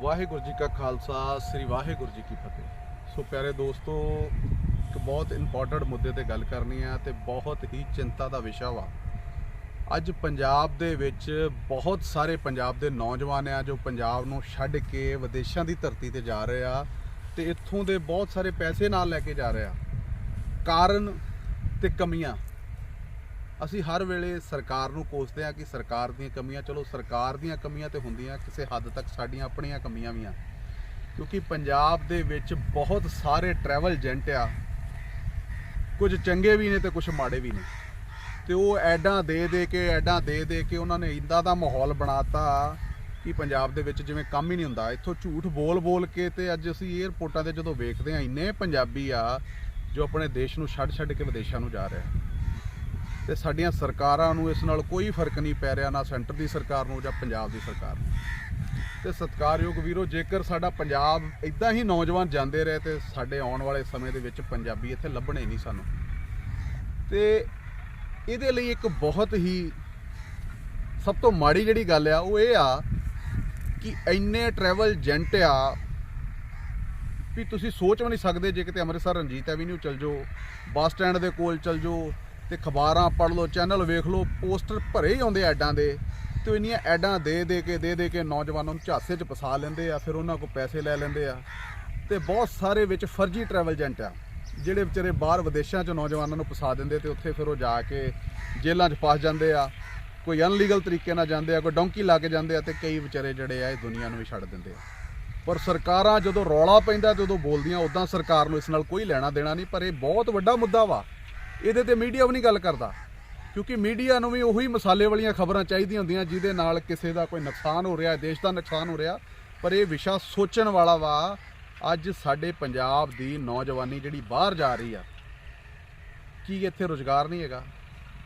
ਵਾਹਿਗੁਰੂ ਜੀ ਕਾ ਖਾਲਸਾ, ਸ੍ਰੀ ਵਾਹਿਗੁਰੂ ਜੀ ਕੀ ਫਤਿਹ। ਸੋ ਪਿਆਰੇ ਦੋਸਤੋ, ਇੱਕ ਬਹੁਤ ਇੰਪੋਰਟੈਂਟ ਮੁੱਦੇ ਤੇ ਗੱਲ ਕਰਨੀ ਆ ਤੇ ਬਹੁਤ ਹੀ ਚਿੰਤਾ ਦਾ ਵਿਸ਼ਾ ਵਾ। ਅੱਜ ਪੰਜਾਬ ਦੇ ਵਿੱਚ ਬਹੁਤ ਸਾਰੇ ਪੰਜਾਬ ਦੇ ਨੌਜਵਾਨ ਆ ਜੋ ਪੰਜਾਬ ਨੂੰ ਛੱਡ ਕੇ ਵਿਦੇਸ਼ਾਂ ਦੀ ਧਰਤੀ ਤੇ ਜਾ ਰਹੇ ਆ ਤੇ ਇੱਥੋਂ ਦੇ ਬਹੁਤ ਸਾਰੇ ਪੈਸੇ ਨਾਲ ਲੈ ਕੇ ਜਾ ਰਹੇ ਆ। ਕਾਰਨ ਤੇ ਕਮੀਆਂ। ਅਸੀਂ ਹਰ ਵੇਲੇ ਸਰਕਾਰ ਨੂੰ ਕੋਸਦੇ ਆ ਕਿ ਸਰਕਾਰ ਦੀਆਂ ਕਮੀਆਂ, ਚਲੋ ਸਰਕਾਰ ਦੀਆਂ ਕਮੀਆਂ ਤੇ ਹੁੰਦੀਆਂ, ਕਿਸੇ ਹੱਦ ਤੱਕ ਸਾਡੀਆਂ ਆਪਣੀਆਂ ਕਮੀਆਂ ਵੀ ਆ। ਕਿਉਂਕਿ ਪੰਜਾਬ ਦੇ ਵਿੱਚ ਬਹੁਤ ਸਾਰੇ ਟਰੈਵਲ ਏਜੰਟ ਆ, ਕੁਝ ਚੰਗੇ ਵੀ ਨੇ ਤੇ ਕੁਝ ਮਾੜੇ ਵੀ ਨੇ। ਤੇ ਉਹ ਐਡਾਂ ਦੇ ਦੇ ਕੇ, ਐਡਾਂ ਦੇ ਦੇ ਕੇ ਉਹਨਾਂ ਨੇ ਇੰਦਾ ਦਾ ਮਾਹੌਲ ਬਣਾਤਾ ਕਿ ਪੰਜਾਬ ਦੇ ਵਿੱਚ ਜਿਵੇਂ ਕੰਮ ਹੀ ਨਹੀਂ ਹੁੰਦਾ। ਇੱਥੋਂ ਝੂਠ ਬੋਲ ਬੋਲ ਕੇ ਤੇ ਅੱਜ ਅਸੀਂ 에ਅਰਪੋਰਟਾਂ ਤੇ ਜਦੋਂ ਵੇਖਦੇ ਆ ਇੰਨੇ ਪੰਜਾਬੀ ਆ ਜੋ ਆਪਣੇ ਦੇਸ਼ ਨੂੰ ਛੱਡ ਛੱਡ ਕੇ ਵਿਦੇਸ਼ਾਂ ਨੂੰ ਜਾ ਰਹੇ ਆ। ਤੇ ਸਾਡੀਆਂ ਸਰਕਾਰਾਂ ਨੂੰ ਇਸ ਨਾਲ ਕੋਈ ਫ਼ਰਕ ਨਹੀਂ ਪੈ ਰਿਹਾ, ਨਾ ਸੈਂਟਰ ਦੀ ਸਰਕਾਰ ਨੂੰ ਜਾਂ ਪੰਜਾਬ ਦੀ ਸਰਕਾਰ ਨੂੰ। ਤੇ ਸਤਿਕਾਰਯੋਗ ਵੀਰੋ, ਜੇਕਰ ਸਾਡਾ ਪੰਜਾਬ ਇਦਾਂ ਹੀ ਨੌਜਵਾਨ ਜਾਂਦੇ ਰਹੇ ਤੇ ਸਾਡੇ ਆਉਣ ਵਾਲੇ ਸਮੇਂ ਦੇ ਵਿੱਚ ਪੰਜਾਬੀ ਇੱਥੇ ਲੱਭਣੇ ਨਹੀਂ ਸਾਨੂੰ। ਤੇ ਇਹਦੇ ਲਈ ਇੱਕ ਬਹੁਤ ਹੀ ਸਭ ਤੋਂ ਮਾੜੀ ਜਿਹੜੀ ਗੱਲ ਆ, ਉਹ ਇਹ ਆ ਕਿ ਇੰਨੇ ਟਰੈਵਲ ਏਜੰਟ ਆ ਵੀ ਤੁਸੀਂ ਸੋਚ ਵੀ ਨਹੀਂ ਸਕਦੇ, ਜੇ ਕਿਤੇ ਅੰਮ੍ਰਿਤਸਰ ਰਣਜੀਤ ਐਵੀਨਿਊ ਚਲ ਜਾਓ, ਬੱਸ ਸਟੈਂਡ ਦੇ ਕੋਲ ਚਲ ਜਾਓ ਤੇ ਖਬਰਾਂ ਪੜ੍ਹ ਲਓ ਚੈਨਲ ਵੇਖ ਲਓ ਪੋਸਟਰ ਭਰੇ ਹੀ ਆਉਂਦੇ ਐਡਾਂ ਦੇ। ਤੇ ਇੰਨੀਆਂ ਐਡਾਂ ਦੇ ਦੇ ਕੇ, ਦੇ ਦੇ ਕੇ ਨੌਜਵਾਨਾਂ ਨੂੰ ਝਾਸੇ 'ਚ ਫਸਾ ਲੈਂਦੇ ਆ, ਫਿਰ ਉਹਨਾਂ ਕੋਲ ਪੈਸੇ ਲੈ ਲੈਂਦੇ ਆ। ਤੇ ਬਹੁਤ ਸਾਰੇ ਵਿੱਚ ਫਰਜ਼ੀ ਟਰੈਵਲ ਏਜੰਟ ਆ, ਜਿਹੜੇ ਵਿਚਾਰੇ ਬਾਹਰ ਵਿਦੇਸ਼ਾਂ 'ਚ ਨੌਜਵਾਨਾਂ ਨੂੰ ਫਸਾ ਦਿੰਦੇ ਤੇ ਉੱਥੇ ਫਿਰ ਉਹ ਜਾ ਕੇ ਜੇਲ੍ਹਾਂ 'ਚ ਫਸ ਜਾਂਦੇ ਆ। ਕੋਈ ਅਨਲੀਗਲ ਤਰੀਕੇ ਨਾਲ ਜਾਂਦੇ ਆ, ਕੋਈ ਡੌਂਕੀ ਲਾ ਕੇ ਜਾਂਦੇ ਆ ਤੇ ਕਈ ਵਿਚਾਰੇ ਜਿਹੜੇ ਆ ਇਹ ਦੁਨੀਆ ਨੂੰ ਵੀ ਛੱਡ ਦਿੰਦੇ ਆ। ਪਰ ਸਰਕਾਰਾਂ ਜਦੋਂ ਰੌਲਾ ਪੈਂਦਾ ਤੇ ਉਦੋਂ ਬੋਲਦੀਆਂ, ਉਦਾਂ ਸਰਕਾਰ ਨੂੰ ਇਸ ਨਾਲ ਕੋਈ ਲੈਣਾ ਦੇਣਾ ਨਹੀਂ, ਪਰ ਇਹ ਬਹੁਤ ਵੱਡਾ ਮੁੱਦਾ ਵਾ। ਇਹਦੇ ਤੇ ਮੀਡੀਆ ਵੀ ਨਹੀਂ ਗੱਲ ਕਰਦਾ। ਕਿਉਂਕਿ ਮੀਡੀਆ ਨੂੰ ਵੀ ਉਹੀ ਮਸਾਲੇ ਵਾਲੀਆਂ ਖਬਰਾਂ ਚਾਹੀਦੀਆਂ ਹੁੰਦੀਆਂ, ਜਿਹਦੇ ਨਾਲ ਕਿਸੇ ਦਾ ਕੋਈ ਨੁਕਸਾਨ ਹੋ ਰਿਹਾ, ਦੇਸ਼ ਦਾ ਨੁਕਸਾਨ ਹੋ ਰਿਹਾ। ਪਰ ਇਹ ਵਿਸ਼ਾ ਸੋਚਣ ਵਾਲਾ ਵਾ, ਅੱਜ ਸਾਡੇ ਪੰਜਾਬ ਦੀ ਨੌਜਵਾਨੀ ਜਿਹੜੀ ਬਾਹਰ ਜਾ ਰਹੀ ਆ, ਕੀ ਇੱਥੇ ਰੋਜ਼ਗਾਰ ਨਹੀਂ ਹੈਗਾ?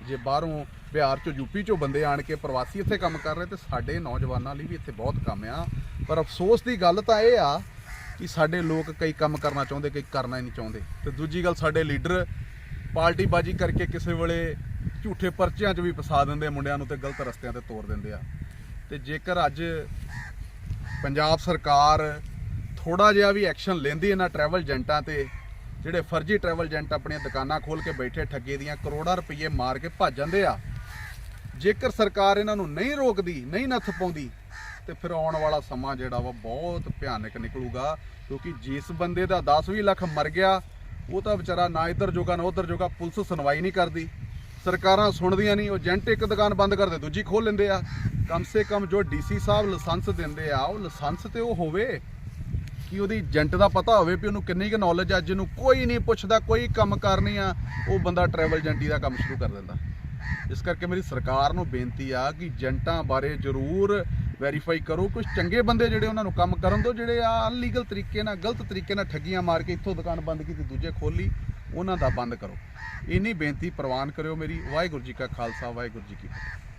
ਜੇ ਬਾਹਰੋਂ ਬਿਹਾਰ ਚੋਂ ਯੂਪੀ ਚੋਂ ਬੰਦੇ ਆਣ ਕੇ ਪ੍ਰਵਾਸੀ ਇੱਥੇ ਕੰਮ ਕਰ ਰਹੇ, ਤੇ ਸਾਡੇ ਨੌਜਵਾਨਾਂ ਲਈ ਵੀ ਇੱਥੇ ਬਹੁਤ ਕੰਮ ਆ। ਪਰ ਅਫਸੋਸ ਦੀ ਗੱਲ ਤਾਂ ਇਹ ਆ ਕਿ ਸਾਡੇ ਲੋਕ ਕਈ ਕੰਮ ਕਰਨਾ ਚਾਹੁੰਦੇ, ਕਈ ਕਰਨਾ ਹੀ ਨਹੀਂ ਚਾਹੁੰਦੇ। ਤੇ ਦੂਜੀ ਗੱਲ, ਸਾਡੇ ਲੀਡਰ ਪਾਰਟੀ ਬਾਜੀ ਕਰਕੇ ਕਿਸੇ ਵੇਲੇ ਝੂਠੇ ਪਰਚਿਆਂ 'ਚ ਵੀ ਫਸਾ ਦਿੰਦੇ ਮੁੰਡਿਆਂ ਨੂੰ ਤੇ ਗਲਤ ਰਸਤਿਆਂ ਤੇ ਤੋਰ ਦਿੰਦੇ ਆ। ਤੇ ਜੇਕਰ ਅੱਜ ਪੰਜਾਬ ਸਰਕਾਰ ਥੋੜਾ ਜਿਹਾ ਵੀ ਐਕਸ਼ਨ ਲੈਂਦੀ ਇਹਨਾਂ ਟਰੈਵਲ ਏਜੰਟਾਂ ਤੇ, ਜਿਹੜੇ ਫਰਜ਼ੀ ਟਰੈਵਲ ਏਜੰਟ ਆਪਣੀਆਂ ਦੁਕਾਨਾਂ ਖੋਲ ਕੇ ਬੈਠੇ ਠੱਗੇ ਦੀਆਂ ਕਰੋੜਾਂ ਰੁਪਏ ਮਾਰ ਕੇ ਭੱਜ ਜਾਂਦੇ ਆ, ਜੇਕਰ ਸਰਕਾਰ ਇਹਨਾਂ ਨੂੰ ਨਹੀਂ ਰੋਕਦੀ, ਨਹੀਂ ਨੱਥ ਪਾਉਂਦੀ, ਤੇ ਫਿਰ ਆਉਣ ਵਾਲਾ ਸਮਾਂ ਜਿਹੜਾ ਵਾ ਬਹੁਤ ਭਿਆਨਕ ਨਿਕਲੂਗਾ, ਕਿਉਂਕਿ ਜਿਸ ਬੰਦੇ ਦਾ 10-20 ਲੱਖ ਮਰ ਗਿਆ ਉਹ ਤਾਂ ਵਿਚਾਰਾ ਨਾ ਇੱਧਰ ਜੋਗਾ, ਨਾ ਉੱਧਰ ਜੋਗਾ, ਪੁਲਿਸ ਸੁਣਵਾਈ ਨਹੀਂ ਕਰਦੀ। ਸਰਕਾਰਾਂ ਸੁਣਦੀਆਂ ਨਹੀਂ, ਉਹ ਏਜੰਟ ਇੱਕ ਦੁਕਾਨ ਬੰਦ ਕਰਦੇ ਦੂਜੀ ਖੋਲ ਲੈਂਦੇ ਆ। ਕਮ ਸੇ ਕਮ ਜੋ ਡੀਸੀ ਸਾਹਿਬ ਲਾਇਸੈਂਸ ਦਿੰਦੇ ਆ, ਉਹ ਲਾਇਸੈਂਸ ਤੇ ਉਹ ਹੋਵੇ। ਕਿ ਉਹਦੀ ਏਜੰਟ ਦਾ ਪਤਾ ਹੋਵੇ ਵੀ ਉਹਨੂੰ ਕਿੰਨੀ ਕੁ ਨੌਲੇਜ ਆ, ਜਿਹਨੂੰ ਕੋਈ ਨਹੀਂ ਪੁੱਛਦਾ, ਕੋਈ ਕੰਮ ਕਰਨੀ ਆ, ਉਹ ਬੰਦਾ ਟਰੈਵਲ ਏਜੰਟੀ ਦਾ ਕੰਮ ਸ਼ੁਰੂ ਕਰ ਦਿੰਦਾ। ਇਸ ਕਰਕੇ ਮੇਰੀ ਸਰਕਾਰ ਨੂੰ ਬੇਨਤੀ ਆ ਕਿ ਏਜੰਟਾਂ ਬਾਰੇ ਜ਼ਰੂਰ ਵੈਰੀਫਾਈ ਕਰੋ ਕੁਝ ਚੰਗੇ ਬੰਦੇ ਜਿਹੜੇ ਉਹਨਾਂ ਨੂੰ ਕੰਮ ਕਰਨ ਦੋ ਜਿਹੜੇ ਆ ਅਨਲੀਗਲ ਤਰੀਕੇ ਨਾਲ, ਗਲਤ ਤਰੀਕੇ ਨਾਲ ਠੱਗੀਆਂ ਮਾਰ ਕੇ ਇੱਥੋਂ ਦੁਕਾਨ ਬੰਦ ਕੀਤੀ, ਦੂਜੇ ਖੋਲੀ ਉਹਨਾਂ ਦਾ ਬੰਦ ਕਰੋ। ਇੰਨੀ ਬੇਨਤੀ ਪ੍ਰਵਾਨ ਕਰਿਓ ਮੇਰੀ, ਵਾਹਿਗੁਰੂ ਜੀ ਕਾ ਖਾਲਸਾ, ਵਾਹਿਗੁਰੂ ਜੀ ਕੀ ਫਤਿਹ।